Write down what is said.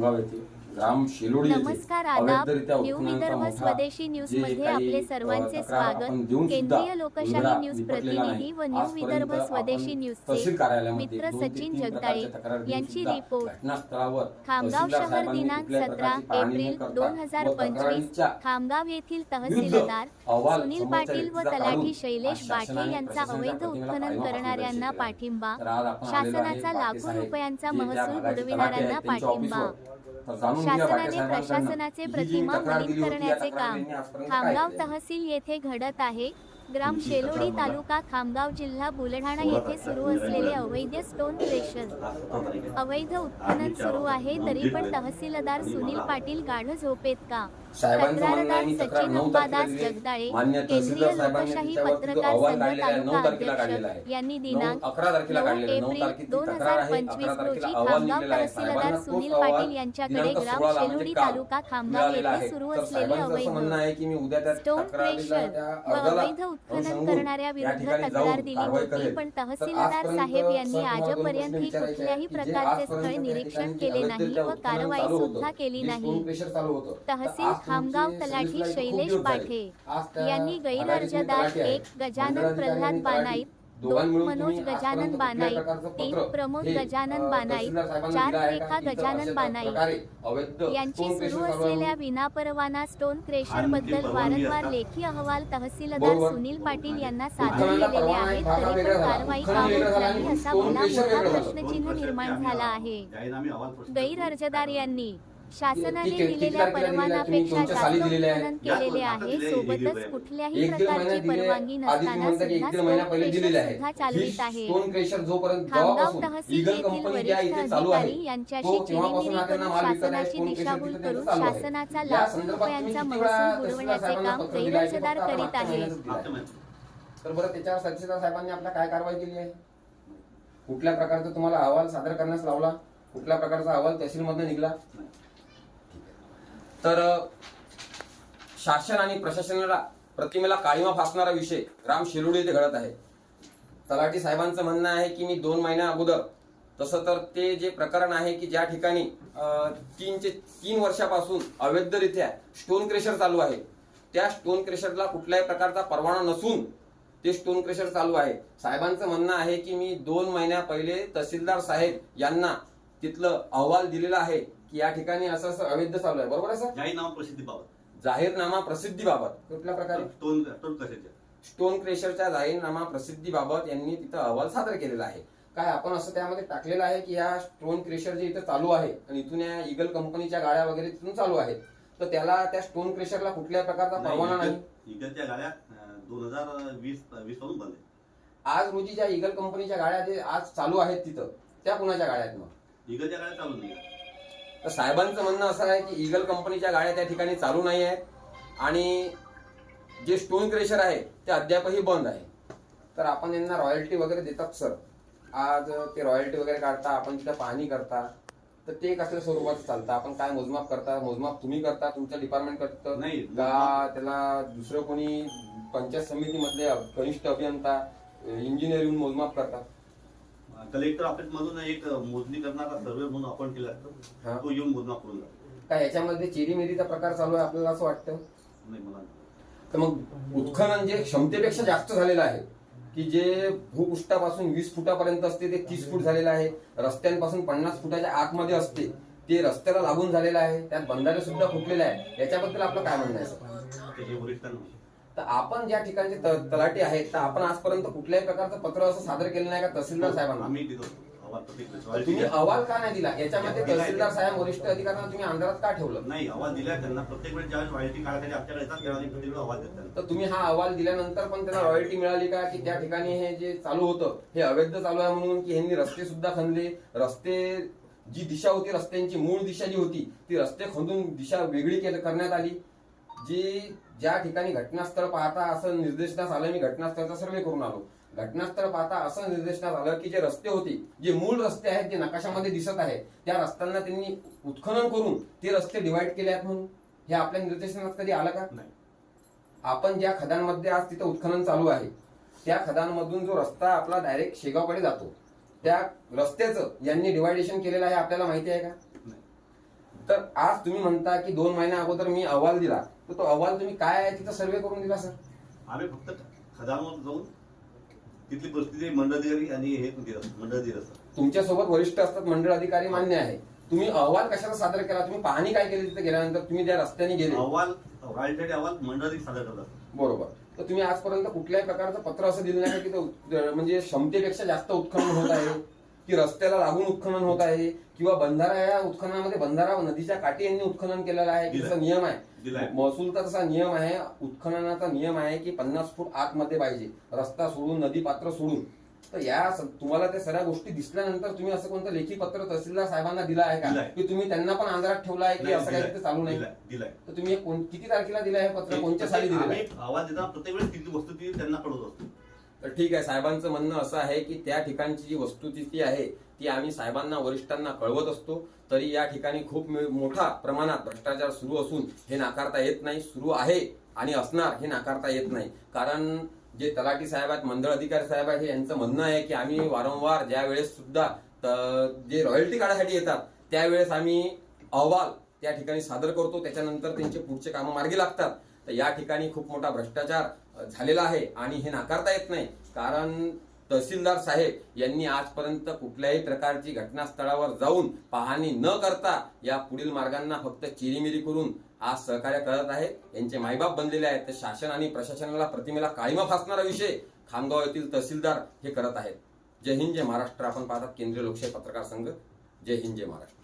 खामगाव येथे ग्राम शेलोडी नमस्कार आदाब. न्यू विदर्भ स्वदेशी न्यूजमध्ये आपले सर्वांचे स्वागत. केंद्रीय लोकशाही न्यूज प्रतिनिधी. व न्यू विदर्भ स्वदेशी न्यूजचे मित्र सचिन जगदाळे यांची रिपोर्ट खामगाव शहर दिनांक सतरा एप्रिल दोन हजार पंचवीस खामगाव येथील तहसीलदार सुनील पाटील व तलाठी शैलेश शासनाने यांचा अवैध उत्खनन करणाऱ्यांना पाठिंबा. शासनाचा लाखो रुपयांचा महसूल बुडविणाऱ्यांना पाठिंबा. शासनाने प्रशासनाचे प्रतिमा मलिन करण्याचे काम खामगाव? तहसील येथे घडत आहे. ग्राम शेलोडी तालुका खामगाव जिल्हा बुलढाणा येथे सुरू असलेले अवैध स्टोन क्रेशर अवैध उत्खनन सुरू आहे तरी पण तहसीलदार सुनील पाटील गाढ झोपेत का? साहेबांचं म्हणणं आहे, मी तक्रार नऊ तारखेला मान्य तहसीलदार साहेबांनी लोकशाही त्याच्यावरती जो पत्रकार अहवाल काढलेला आहे, नऊ तालुका तारखेला काढलेला आहे. अध्यक्ष यांनी नऊ- दिनांक अकरा तारखेला नऊ काढलेला आहे. नऊ एप्रिल तारखेची दोन तक्रार हजार आहे. पंचवीस अकरा रोजी तारखेला अहवाल खामगाव निघालेला आहे. तहसीलदार साहेबांना तोच सुनील अहवाल पाटील यांच्याकडे दिनांक ग्राम 16 ला शेलोडी म्हणजे काल येथे आहे. सुरू तर साहेबांचं असं म्हणणं आहे की मी उद्या त्या स्टोन तक्रारीला क्रेशर त्या व अर्जाला अवैध उत्खनन अनुषंगून करणाऱ्या विरुद्ध तक्रार दिली होती. पण तहसीलदार साहेब यांनी आजपर्यंत ही कुठल्याही प्रकारचे स्थळ निरीक्षण केले नाही व कारवाई सुद्धा. केली नाही तहसील खामगाव तलाठी शैलेश त्या यांनी गैरअर्जदार. एक गजानन प्रल्हाद बानाईत दोन मनोज गजानन बानाईत तीन प्रमोद गजानन बानाईत चार रेखा गजानन बानाईत अवैध यांची स्टोन सुरू असलेल्या. विनापरवाना स्टोन क्रेशरबद्दल वारंवार. लेखी अहवाल तहसीलदार. सुनील पाटील यांना सादर केलेले आहेत तरी पण. कारवाई का होत नाही आणि असा मला क्रेशर मोठा. प्रश्नचिन्ह निर्माण झाला आहे गैरअर्जदार यांनी शासनाने दिलेल्या परवानापेक्षा जास्त? उत्खनन केलेले आहे. सोबतच कुठल्याही प्रकारची परवानगी नसताना सुद्धा चालवित आहे. खामगाव तहसील येथील वरिष्ठ अधिकारी यांच्याशी चिरीमिरी करून शासनाची दिशाभूल करून लाखो रुपयांचा महसूल बुडवण्याचे काम करीत आहे. तर बरं त्याच्यावर साहेबांनी आपल्या काय कारवाई केली आहे? कुठल्या प्रकारचा तुम्हाला अहवाल सादर करण्यास लावला? कुठल्या प्रकारचा अहवाल तहसीलमधून निघला? तर शासन आणि प्रशासनाला प्रतिमेला काळीमा फासणारा विषय ग्राम शिरोडी येथे घडत आहे. तलाठी साहेबांचं म्हणणं आहे की मी दोन महिन्या अगोदर तसं तर ते जे प्रकरण आहे की ज्या ठिकाणी तीनचे तीन वर्षापासून अवैधरित्या स्टोन क्रेशर चालू आहे त्या स्टोन क्रेशरला कुठल्याही प्रकारचा परवाना नसून ते स्टोन क्रेशर चालू आहे. साहेबांचं म्हणणं आहे की मी दोन महिन्या पहिले तहसीलदार साहेब यांना तिथलं अहवाल दिलेला आहे. की या ठिकाणी असं असं अवैध चालू आहे. बरोबर आहे सर? जाहीरनामा प्रसिद्धीबाबत जाहीरनामा प्रसिद्धीबाबत कुठल्या प्रकारे? स्टोन स्टोन कशाच्या? स्टोन क्रेशरच्या जाहीरनामा प्रसिद्धीबाबत यांनी तिथं अहवाल सादर केलेला आहे. काय आपण असं त्यामध्ये टाकलेलं आहे की या स्टोन क्रेशर जे इथं चालू आहे आणि इथून या इगल कंपनीच्या गाड्या वगैरे तिथून चालू आहेत तर त्याला त्या स्टोन क्रेशरला कुठल्याही प्रकारचा परवाना नाही? इकडच्या गाड्या दोन हजार वीस वीसपासून बंद आज रोजी ज्या इगल कंपनीच्या गाड्या जे आज चालू आहेत तिथं. त्या कुणाच्या गाड्या आहेत मग? इकडच्या गाड्या चालू नाही तर साहेबांचं म्हणणं असं आहे की इगल कंपनीच्या गाड्या त्या ठिकाणी चालू नाही आहेत आणि जे स्टोन क्रेशर आहे ते अद्यापही बंद आहे. तर आपण यांना रॉयल्टी वगैरे देतात सर आज ते रॉयल्टी वगैरे काढता आपण तिथं पाहणी करता तर ते कसल्या स्वरूपात चालतं? आपण काय मोजमाप करता? मोजमाप तुम्ही करता? तुमचं डिपार्टमेंट करतं? नाही, का त्याला दुसरं कोणी पंचायत समितीमधले कनिष्ठ अभियंता इंजिनियर येऊन मोजमाप करतात? कलेक्टर ऑफिस मधून एक मोजणी करणारा सर्वे म्हणून आपण केला. असतो तो येऊन मोजमाप करून जातो काय याच्यामध्ये चेरीमेरीचा प्रकार चालू आहे आपल्याला असं वाटतं नाही मला. तर मग उत्खनन जे क्षमतेपेक्षा जास्त झालेलं आहे की जे भूपृष्ठापासून वीस फुटापर्यंत असते ते तीस फूट झालेलं आहे रस्त्यांपासून पन्नास फुटाच्या आतमध्ये असते ते रस्त्याला लागून झालेलं आहे त्यात बंधारे सुद्धा फुटलेले आहे याच्याबद्दल आपलं काय म्हणणं आहे हे. तर आपण ज्या ठिकाणचे तलाठी आहेत तर आपण आजपर्यंत कुठल्याही प्रकारचं पत्र असं सादर केलं नाही का तहसीलदार साहेबांना? आम्ही देतो. अहवाल तुम्ही अहवाल का नाही दिला? याच्यामध्ये. तहसीलदार साहेब वरिष्ठ अधिकाऱ्यांना तुम्ही अंधारात का ठेवलं? नाही अहवाल दिला त्यांना. प्रत्येक वेळेस ज्यावेळेस रॉयल्टी आपल्याकडे येतात त्यावेळेस प्रत्येक वेळेस अहवाल देतात. तर तुम्ही हा अहवाल दिल्यानंतर पण त्यांना रॉयल्टी मिळाली का? की त्या ठिकाणी हे जे चालू होतं हे अवैध चालू आहे म्हणून की ह्यांनी रस्ते सुद्धा खणले? रस्ते जी दिशा होती रस्त्यांची मूळ दिशा जी होती ती रस्ते खंदून दिशा वेगळी करण्यात आली. जी ज्या ठिकाणी घटनास्थळ पाहता असं निर्देशनास आलं मी घटनास्थळाचा सर्वे करून आलो. घटनास्थळ पाहता असं निर्देशनास आलं की जे रस्ते होते जे मूळ रस्ते आहेत जे नकाशामध्ये दिसत आहे त्या रस्त्यांना त्यांनी उत्खनन करून ते रस्ते डिवाइड केले आहेत म्हणून. हे आपल्या निर्देशनात कधी आलं का? नाही. आपण ज्या खदांमध्ये आज तिथं उत्खनन चालू आहे त्या खदांमधून जो रस्ता आपला डायरेक्ट शेगावकडे जातो त्या रस्त्याचं यांनी डिवायडेशन केलेलं आहे आपल्याला माहिती आहे का? तर आज तुम्ही म्हणता की दोन महिन्या अगोदर मी अहवाल दिला. तर तो अहवाल तुम्ही काय आहे तिथं सर्वे करून दिला सर? आम्ही फक्त खदानवर जाऊन तिथली परिस्थिती मंडळ अधिकारी आणि हे दिलं असतं मंडळ दिलं असतं तुमच्यासोबत वरिष्ठ असतात मंडळ अधिकारी मान्य आहे. तुम्ही अहवाल कशाला सादर केला? तुम्ही पाहणी काय केली तिथे गेल्यानंतर? तुम्ही ज्या रस्त्याने गेले. अहवाल रॉयल्टी अहवाल मंडळ अधिकारी सादर करतात बरोबर. तर तुम्ही आजपर्यंत कुठल्याही प्रकारचं पत्र असं दिलं नाही की म्हणजे क्षमतेपेक्षा जास्त उत्खनन होत आहे. की रस्त्याला लागून उत्खनन होत आहे किंवा बंधारा या उत्खननामध्ये बंधारा नदीच्या काठी यांनी उत्खनन केलेलं आहे. तसा नियम आहे. महसूलचा तसा नियम आहे उत्खननाचा नियम आहे की पन्नास फूट आतमध्ये पाहिजे रस्ता सोडून नदी पात्र सोडून. तर या तुम्हाला त्या सगळ्या गोष्टी दिसल्यानंतर तुम्ही असं कोणतं लेखी पत्र तहसीलदार साहेबांना दिलं आहे का. की तुम्ही त्यांना पण अंधारात ठेवलं आहे की असं काही चालू नाही? दिलाय तर तुम्ही किती तारखेला दिलं आहे पत्र? कोणत्या साली आहे? अहवाल देताना प्रत्येक वेळेस किती वस्तू त्यांना कळवत असतो. तर ठीक आहे साहेबांचं म्हणणं असं आहे की त्या ठिकाणची जी वस्तुस्थिती आहे ती आम्ही साहेबांना वरिष्ठांना कळवत असतो. तरी या ठिकाणी खूप मोठा मोठ्या प्रमाणात भ्रष्टाचार सुरू असून हे नाकारता येत नाही सुरू आहे आणि असणार हे नाकारता येत नाही. कारण जे तलाठी साहेब आहेत मंडळ अधिकारी साहेब आहेत यांचं म्हणणं आहे की आम्ही वारंवार ज्या वेळेस सुद्धा जे रॉयल्टी काढायसाठी येतात त्यावेळेस आम्ही अहवाल त्या ठिकाणी सादर करतो. त्याच्यानंतर त्यांचे पुढचे कामं मार्गी लागतात. तर या ठिकाणी खूप मोठा भ्रष्टाचार झालेला आहे आणि हे नाकारता येत नाही. कारण तहसीलदार साहेब यांनी आजपर्यंत कुठल्याही प्रकारची घटनास्थळावर जाऊन पाहणी न करता या पुढील मार्गांना फक्त चिरीमिरी करून आज सहकार्य करत आहेत यांचे मायबाप बनलेले आहेत. तर शासन आणि प्रशासनाला प्रतिमेला काळीमा फासणारा विषय खामगाव येथील तहसीलदार हे करत आहेत. जय हिंद जय महाराष्ट्र. आपण पाहतात केंद्रीय लोकशाही पत्रकार संघ. जय हिंद जय महाराष्ट्र.